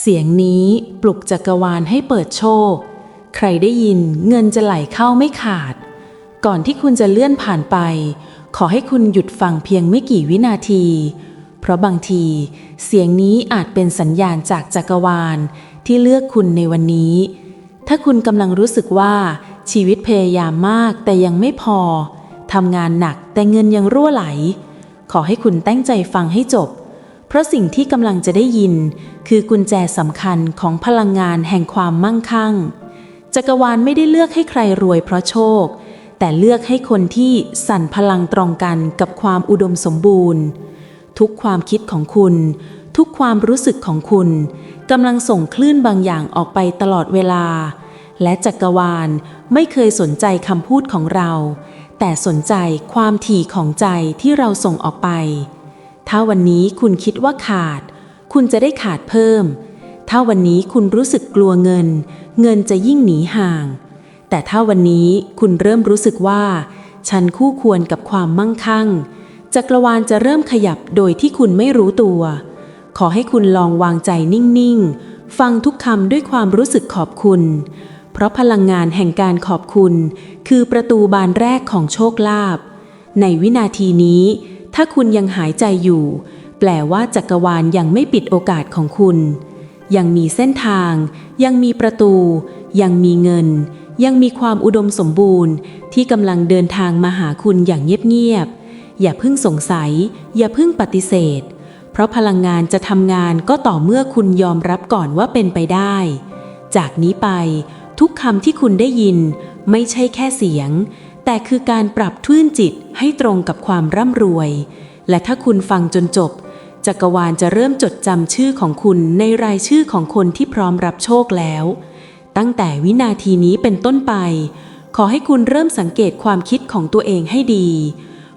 เสียงนี้ปลุกจักรวาลให้เปิดโชค ใครได้ยินเงินจะไหลเข้าไม่ขาด ก่อนที่คุณจะเลื่อนผ่านไป ขอให้คุณหยุดฟังเพียงไม่กี่วินาที เพราะบางที เสียงนี้อาจเป็นสัญญาณจากจักรวาลที่เลือกคุณในวันนี้ ถ้าคุณกำลังรู้สึกว่าชีวิตพยายามมากแต่ยังไม่พอทำงานหนักแต่เงินยังรั่วไหล ขอให้คุณตั้งใจฟังให้จบ เพราะสิ่งที่กำลังจะได้ยิน คือกุญแจสำคัญของพลังงานแห่งความมั่งคั่ง จักรวาลไม่ได้เลือกให้ใครรวยเพราะโชค แต่เลือกให้คนที่สั่นพลังตรงกันกับความอุดมสมบูรณ์ ทุกความคิดของคุณ ทุกความรู้สึกของคุณกำลังส่งคลื่นบางอย่างออกไปตลอดเวลา และจักรวาลไม่เคยสนใจคำพูดของเรา แต่สนใจความถี่ของใจที่เราส่งออกไป ถ้าวันนี้คุณคิดว่าขาด คุณจะได้ขาดเพิ่ม ถ้าวันนี้คุณรู้สึกกลัวเงิน เงินจะยิ่งหนีห่าง แต่ถ้าวันนี้คุณเริ่มรู้สึกว่า ฉันคู่ควรกับความมั่งคั่ง จักรวาลจะเริ่มขยับโดยที่คุณไม่รู้ตัว ขอให้คุณลองวางใจนิ่งๆ ฟังทุกคำด้วยความรู้สึกขอบคุณ เพราะพลังงานแห่งการขอบคุณ คือประตูบานแรกของโชคลาภในวินาทีนี้ ถ้าคุณยังหายใจอยู่ แปลว่าจักรวาลยังไม่ปิดโอกาสของคุณ ยังมีเส้นทาง ยังมีประตู ยังมีเงิน ยังมีความอุดมสมบูรณ์ ที่กำลังเดินทางมาหาคุณอย่างเงียบๆ อย่าเพิ่งสงสัย อย่าเพิ่งปฏิเสธ เพราะพลังงานจะทำงานก็ต่อเมื่อคุณยอมรับก่อนว่าเป็นไปได้ จากนี้ไป ทุกคำที่คุณได้ยิน ไม่ใช่แค่เสียง แต่คือการปรับทื่นจิตให้ตรงกับความร่ำรวย และถ้าคุณฟังจนจบ จักรวาลจะเริ่มจดจำชื่อของคุณในรายชื่อของคนที่พร้อมรับโชคแล้ว ตั้งแต่วินาทีนี้เป็นต้นไป ขอให้คุณเริ่มสังเกตความคิดของตัวเองให้ดี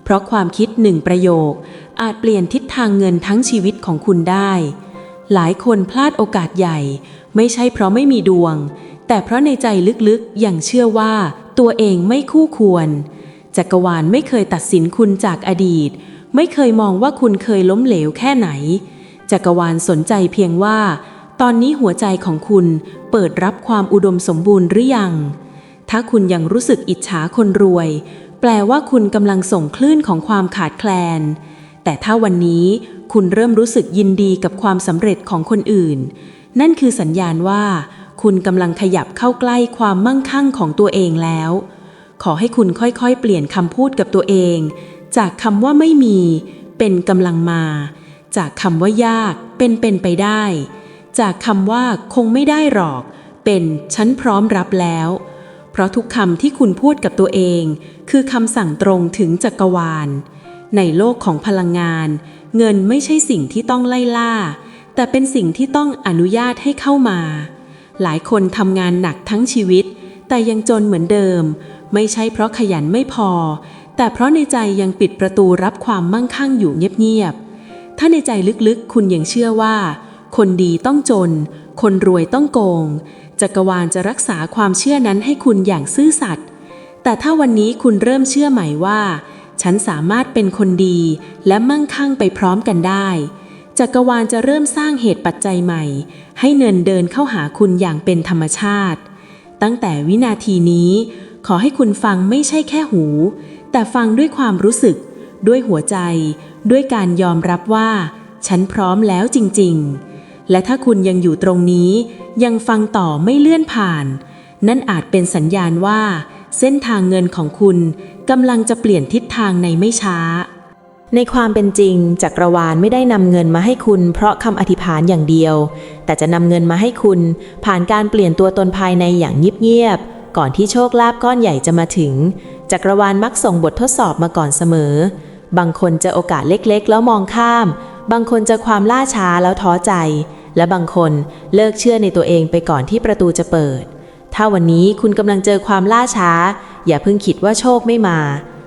เพราะความคิดหนึ่งประโยค อาจเปลี่ยนทิศทางเงินทั้งชีวิตของคุณได้ หลายคนพลาดโอกาสใหญ่ ไม่ใช่เพราะไม่มีดวง แต่เพราะในใจลึกๆยังเชื่อว่า ตัวเองไม่คู่ควร จักรวาลไม่เคยตัดสินคุณจากอดีต ไม่เคยมองว่าคุณเคยล้มเหลวแค่ไหน จักรวาลสนใจเพียงว่า ตอนนี้หัวใจของคุณเปิดรับความอุดมสมบูรณ์หรือยัง ถ้าคุณยังรู้สึกอิจฉาคนรวย แปลว่าคุณกำลังส่งคลื่นของความขาดแคลน แต่ถ้าวันนี้คุณเริ่มรู้สึกยินดีกับความสำเร็จของคนอื่น นั่นคือสัญญาณว่า คุณกำลังขยับเข้าใกล้ความมั่งคั่งของตัวเองแล้ว ขอให้คุณค่อยๆ เปลี่ยนคำพูดกับตัวเอง จากคำว่าไม่มี เป็นกำลังมา จากคำว่ายากเป็นเป็นไปได้ จากคำว่าคงไม่ได้หรอก เป็นฉันพร้อมรับแล้ว เพราะทุกคำที่คุณพูดกับตัวเอง คือคำสั่งตรงถึงจักรวาล ในโลกของพลังงาน เงินไม่ใช่สิ่งที่ต้องไล่ล่า แต่เป็นสิ่งที่ต้องอนุญาตให้เข้ามา หลายคนทำงานหนักทั้งชีวิต แต่ยังจนเหมือนเดิม ไม่ใช่เพราะขยันไม่พอ แต่เพราะในใจยังปิดประตูรับความมั่งคั่งอยู่เงียบๆ ถ้าในใจลึกๆ คุณยังเชื่อว่า คนดีต้องจน คนรวยต้องโกง จักรวาลจะรักษาความเชื่อนั้นให้คุณอย่างซื่อสัตย์ แต่ถ้าวันนี้คุณเริ่มเชื่อใหม่ว่า ฉันสามารถเป็นคนดีและมั่งคั่งไปพร้อมกันได้ จักรวาลจะเริ่มสร้างเหตุปัจจัยใหม่ ให้เนินเดินเข้าหาคุณอย่างเป็นธรรมชาติ ตั้งแต่วินาทีนี้ ขอให้คุณฟังไม่ใช่แค่หู แต่ฟังด้วยความรู้สึก ด้วยหัวใจ ด้วยการยอมรับว่า ฉันพร้อมแล้วจริง ๆ และถ้าคุณยังอยู่ตรงนี้ ยังฟังต่อไม่เลื่อนผ่าน นั่นอาจเป็นสัญญาณว่า เส้นทางเงินของคุณกำลังจะเปลี่ยนทิศทางในไม่ช้า ในความเป็นจริงจักรวาลไม่ได้นำเงินมาให้คุณ เพราะคำอธิษฐานอย่างเดียว แต่จะนำเงินมาให้คุณ ผ่านการเปลี่ยนตัวตนภายในอย่างเงียบๆก่อนที่โชคลาภก้อนใหญ่จะมาถึง จักรวาลมักส่งบททดสอบมาก่อนเสมอ บางคนจะโอกาสเล็กๆ แล้วมองข้าม บางคนจะความล่าช้าแล้วท้อใจ และบางคนเลิกเชื่อในตัวเองไปก่อนที่ประตูจะเปิด ถ้าวันนี้คุณกำลังเจอความล่าช้า อย่าเพิ่งคิดว่าโชคไม่มา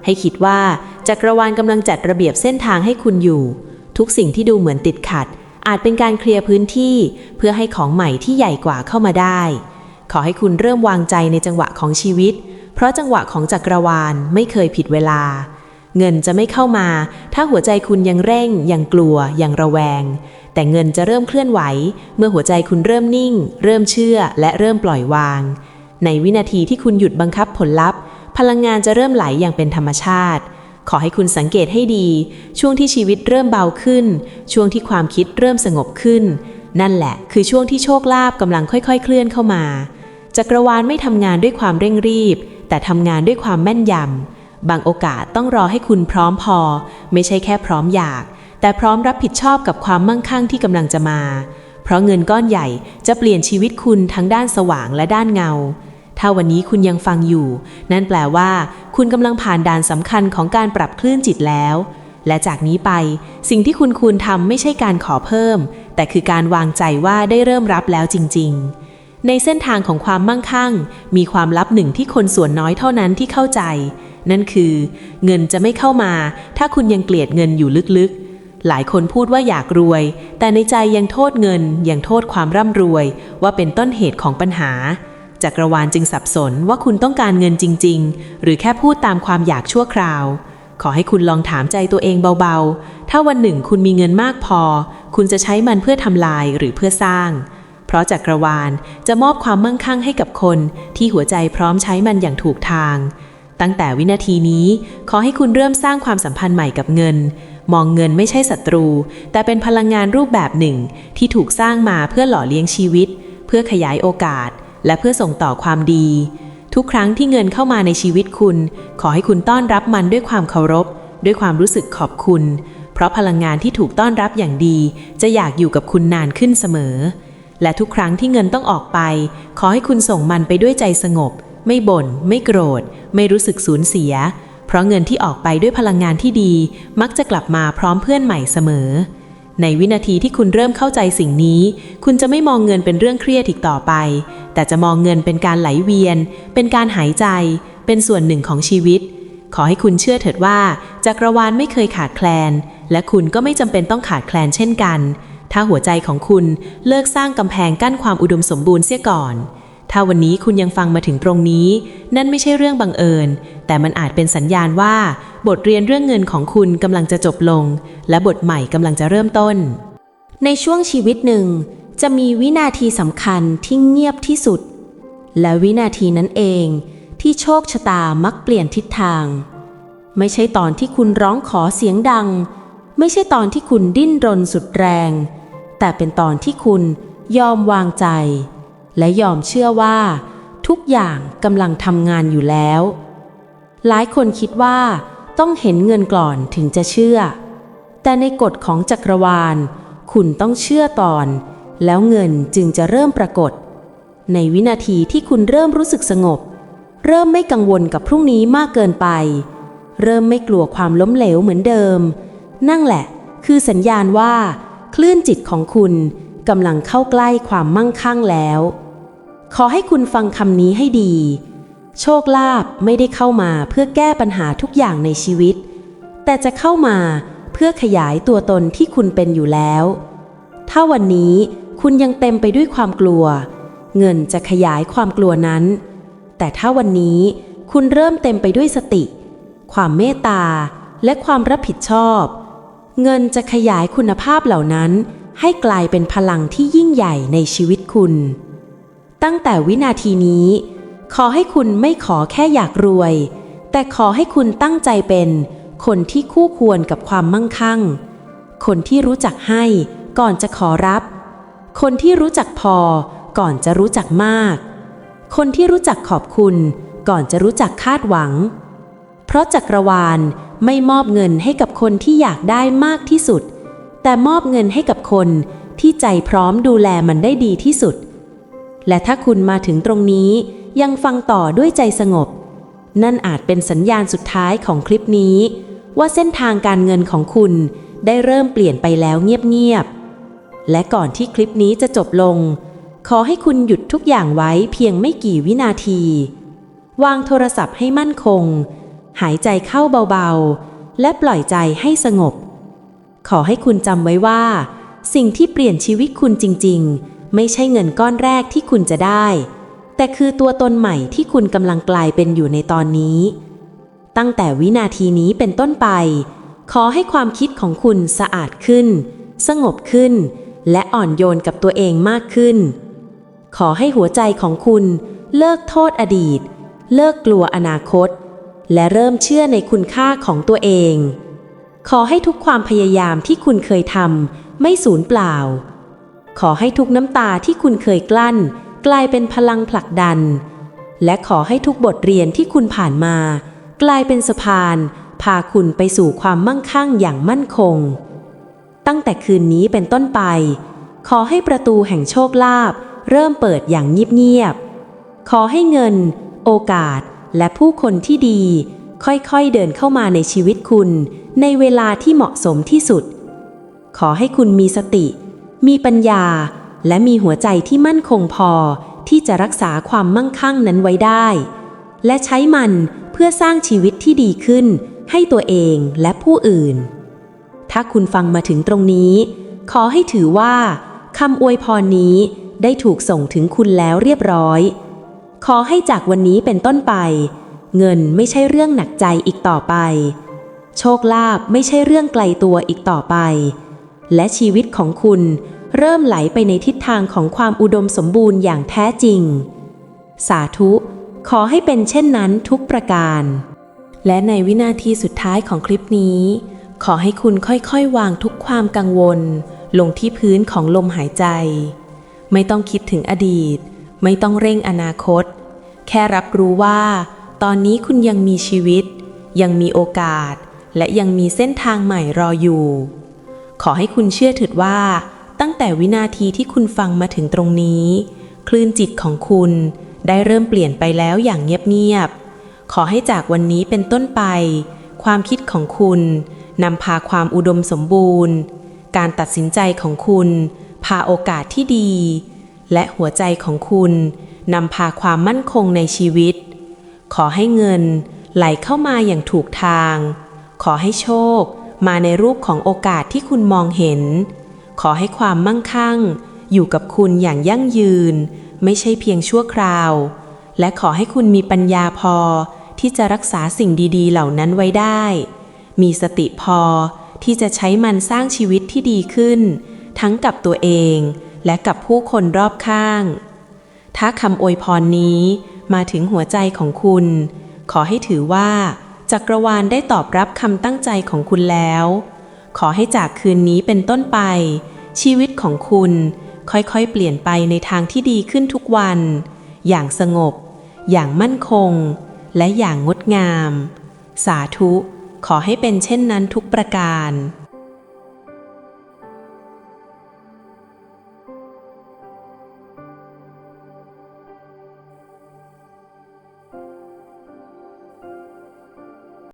ให้คิดว่า จักรวาลกำลังจัดระเบียบเส้นทางให้คุณอยู่ ทุกสิ่งที่ดูเหมือนติดขัด อาจเป็นการเคลียร์พื้นที่ เพื่อให้ของใหม่ที่ใหญ่กว่าเข้ามาได้ ขอให้คุณเริ่มวางใจในจังหวะของชีวิต เพราะจังหวะของจักรวาลไม่เคยผิดเวลา เงินจะไม่เข้ามา ถ้าหัวใจคุณยังเร่ง ยังกลัว ยังระแวง แต่เงินจะเริ่มเคลื่อนไหว เมื่อหัวใจคุณเริ่มนิ่ง เริ่มเชื่อ และเริ่มปล่อยวาง ในวินาทีที่คุณหยุดบังคับผลลัพธ์ พลังงานจะเริ่มไหลอย่างเป็นธรรมชาติ ขอให้คุณสังเกตให้ดี ช่วงที่ชีวิตเริ่มเบาขึ้น ช่วงที่ความคิดเริ่มสงบขึ้น นั่นแหละ คือช่วงที่โชคลาภกำลังค่อยๆ เคลื่อนเข้ามา จักรวาลไม่ทำงานด้วยความเร่งรีบ แต่ทำงานด้วยความแม่นยำ บางโอกาสต้องรอให้คุณพร้อมพอ ไม่ใช่แค่พร้อมอยาก แต่พร้อมรับผิดชอบกับความมั่งคั่งที่กำลังจะมา เพราะเงินก้อนใหญ่จะเปลี่ยนชีวิตคุณทั้งด้านสว่างและด้านเงา ถ้าวันนี้คุณยังฟังอยู่ นั่นแปลว่า คุณกำลังผ่านด่านสำคัญของการปรับคลื่นจิตแล้ว และจากนี้ไป สิ่งที่คุณควรทำไม่ใช่การขอเพิ่ม แต่คือการวางใจว่าได้เริ่มรับแล้วจริง ๆ ในเส้นทางของความมั่งคั่ง มีความลับหนึ่งที่คนส่วนน้อยเท่านั้นที่เข้าใจ นั่นคือ เงินจะไม่เข้ามา ถ้าคุณยังเกลียดเงินอยู่ลึกๆหลายคนพูดว่าอยากรวย แต่ในใจยังโทษเงิน ยังโทษความร่ำรวย ว่าเป็นต้นเหตุของปัญหา จักรวาลจึงสับสนว่าคุณต้องการเงินจริง ๆ หรือแค่พูดตามความอยากชั่วคราว ขอให้คุณลองถามใจตัวเองเบาๆ ถ้าวันหนึ่งคุณมีเงินมากพอ คุณจะใช้มันเพื่อทำลายหรือเพื่อสร้าง เพราะจักรวาลจะมอบความมั่งคั่งให้กับคนที่หัวใจพร้อมใช้มันอย่างถูกทาง ตั้งแต่วินาทีนี้ขอให้คุณเริ่มสร้างความสัมพันธ์ใหม่กับเงิน มองเงินไม่ใช่ศัตรู แต่เป็นพลังงานรูปแบบหนึ่ง ที่ถูกสร้างมาเพื่อหล่อเลี้ยงชีวิต เพื่อขยายโอกาส และเพื่อส่งต่อความดี ทุกครั้งที่เงินเข้ามาในชีวิตคุณ ขอให้คุณต้อนรับมันด้วยความเคารพ ด้วยความรู้สึกขอบคุณ เพราะพลังงานที่ถูกต้อนรับอย่างดี จะอยากอยู่กับคุณนานขึ้นเสมอ และทุกครั้งที่เงินต้องออกไป ขอให้คุณส่งมันไปด้วยใจสงบ ไม่บ่น ไม่โกรธ ไม่รู้สึกสูญเสีย เพราะเงินที่ออกไปด้วยพลังงานที่ดี มักจะกลับมาพร้อมเพื่อนใหม่เสมอ ในวินาทีที่คุณเริ่มเข้าใจสิ่งนี้ คุณจะไม่มองเงินเป็นเรื่องเครียดอีกต่อไป แต่จะมองเงินเป็นการไหลเวียน เป็นการหายใจ เป็นส่วนหนึ่งของชีวิต ขอให้คุณเชื่อเถิดว่าจักรวาลไม่เคยขาดแคลน และคุณก็ไม่จำเป็นต้องขาดแคลนเช่นกัน ถ้าหัวใจของคุณเลิกสร้างกำแพงกั้นความอุดมสมบูรณ์เสียก่อน ถ้าวันนี้คุณยังฟังมาถึงตรงนี้ นั่นไม่ใช่เรื่องบังเอิญ แต่มันอาจเป็นสัญญาณว่า บทเรียนเรื่องเงินของคุณกำลังจะจบลง และบทใหม่กำลังจะเริ่มต้น ในช่วงชีวิตหนึ่ง จะมีวินาทีสำคัญที่เงียบที่สุด และวินาทีนั้นเอง ที่โชคชะตามักเปลี่ยนทิศทาง ไม่ใช่ตอนที่คุณร้องขอเสียงดัง ไม่ใช่ตอนที่คุณดิ้นรนสุดแรง แต่เป็นตอนที่คุณยอมวางใจ และยอมเชื่อว่า ทุกอย่างกำลังทำงานอยู่แล้ว หลายคนคิดว่าต้องเห็นเงินก่อนถึงจะเชื่อ แต่ในกฎของจักรวาล คุณต้องเชื่อตอน แล้วเงินจึงจะเริ่มปรากฏ ในวินาทีที่คุณเริ่มรู้สึกสงบ เริ่มไม่กังวลกับพรุ่งนี้มากเกินไป เริ่มไม่กลัวความล้มเหลวเหมือนเดิม นั่นแหละ คือสัญญาณว่า คลื่นจิตของคุณกำลังเข้าใกล้ความมั่งคั่งแล้ว ขอให้คุณฟังคำนี้ให้ดี โชคลาภไม่ได้เข้ามาเพื่อแก้ปัญหาทุกอย่างในชีวิต แต่จะเข้ามาเพื่อขยายตัวตนที่คุณเป็นอยู่แล้ว ถ้าวันนี้คุณยังเต็มไปด้วยความกลัว เงินจะขยายความกลัวนั้น แต่ถ้าวันนี้คุณเริ่มเต็มไปด้วยสติ ความเมตตา และความรับผิดชอบ เงินจะขยายคุณภาพเหล่านั้นให้กลายเป็นพลังที่ยิ่งใหญ่ในชีวิตคุณ ตั้งแต่วินาทีนี้ ขอให้คุณไม่ขอแค่อยากรวย แต่ขอให้คุณตั้งใจเป็นคนที่คู่ควรกับความมั่งคั่ง คนที่รู้จักให้ก่อนจะขอรับ คนที่รู้จักพอก่อนจะรู้จักมาก คนที่รู้จักขอบคุณก่อนจะรู้จักคาดหวัง เพราะจักรวาลไม่มอบเงินให้กับคนที่อยากได้มากที่สุด แต่มอบเงินให้กับคนที่ใจพร้อมดูแลมันได้ดีที่สุด และถ้าคุณมาถึงตรงนี้ยังฟังต่อด้วยใจสงบ นั่นอาจเป็นสัญญาณสุดท้ายของคลิปนี้ ว่าเส้นทางการเงินของคุณได้เริ่มเปลี่ยนไปแล้วเงียบๆ และก่อนที่คลิปนี้จะจบลง ขอให้คุณหยุดทุกอย่างไว้เพียงไม่กี่วินาที วางโทรศัพท์ให้มั่นคง หายใจเข้าเบาๆ และปล่อยใจให้สงบ ขอให้คุณจำไว้ว่า สิ่งที่เปลี่ยนชีวิตคุณจริง ๆ ไม่ใช่เงินก้อนแรกที่คุณจะได้ แต่คือตัวตนใหม่ที่คุณกำลังกลายเป็นอยู่ในตอนนี้ ตั้งแต่วินาทีนี้เป็นต้นไป ขอให้ความคิดของคุณสะอาดขึ้น สงบขึ้น และอ่อนโยนกับตัวเองมากขึ้น ขอให้หัวใจของคุณเลิกโทษอดีต เลิกกลัวอนาคต และเริ่มเชื่อในคุณค่าของตัวเอง ขอให้ทุกความพยายามที่คุณเคยทำไม่สูญเปล่า ขอให้ทุกน้ำตาที่คุณเคยกลั้น กลายเป็นพลังผลักดัน และขอให้ทุกบทเรียนที่คุณผ่านมา กลายเป็นสะพาน พาคุณไปสู่ความมั่งคั่งอย่างมั่นคง ตั้งแต่คืนนี้เป็นต้นไป ขอให้ประตูแห่งโชคลาภเริ่มเปิดอย่างเงียบๆขอให้เงิน โอกาสและผู้คนที่ดี ค่อยๆเดินเข้ามาในชีวิตคุณ ในเวลาที่เหมาะสมที่สุด ขอให้คุณมีสติ มีปัญญาและมีหัวใจที่มั่นคงพอที่จะรักษาความมั่งคั่งนั้นไว้ได้ และใช้มันเพื่อสร้างชีวิตที่ดีขึ้น ให้ตัวเองและผู้อื่น ถ้าคุณฟังมาถึงตรงนี้ ขอให้ถือว่าคำอวยพรนี้ได้ถูกส่งถึงคุณแล้วเรียบร้อย ขอให้จากวันนี้เป็นต้นไป เงินไม่ใช่เรื่องหนักใจอีกต่อไป โชคลาภไม่ใช่เรื่องไกลตัวอีกต่อไป และชีวิตของคุณเริ่มไหลไปในทิศทางของความอุดมสมบูรณ์อย่างแท้จริง สาธุ ขอให้เป็นเช่นนั้นทุกประการ และในวินาทีสุดท้ายของคลิปนี้ ขอให้คุณค่อยๆ วางทุกความกังวล ลงที่พื้นของลมหายใจ ไม่ต้องคิดถึงอดีต ไม่ต้องเร่งอนาคต แค่รับรู้ว่า ตอนนี้คุณยังมีชีวิต ยังมีโอกาส และยังมีเส้นทางใหม่รออยู่ ขอให้คุณเชื่อเถิดว่า ตั้งแต่วินาทีที่คุณฟังมาถึงตรงนี้ คลื่นจิตของคุณได้เริ่มเปลี่ยนไปแล้วอย่างเงียบๆ ขอให้จากวันนี้เป็นต้นไป ความคิดของคุณนำพาความอุดมสมบูรณ์ การตัดสินใจของคุณ พาโอกาสที่ดี และหัวใจของคุณนำพาความมั่นคงในชีวิต ขอให้เงินไหลเข้ามาอย่างถูกทาง ขอให้โชค มาในรูปของโอกาสที่คุณมองเห็น ขอให้ความมั่งคั่ง อยู่กับคุณอย่างยั่งยืน ไม่ใช่เพียงชั่วคราว และขอให้คุณมีปัญญาพอที่จะรักษาสิ่งดี ๆ เหล่านั้นไว้ได้ มีสติพอที่จะใช้มันสร้างชีวิตที่ดีขึ้น ทั้งกับตัวเองและกับผู้คนรอบข้าง ถ้าคำอวยพรนี้มาถึงหัวใจของคุณ ขอให้ถือว่า จักรวาลได้ตอบรับคำตั้งใจของคุณแล้ว ขอให้จากคืนนี้เป็นต้นไป ชีวิตของคุณค่อยๆ เปลี่ยนไปในทางที่ดีขึ้นทุกวัน อย่างสงบ อย่างมั่นคง และอย่างงดงาม สาธุ ขอให้เป็นเช่นนั้นทุกประการ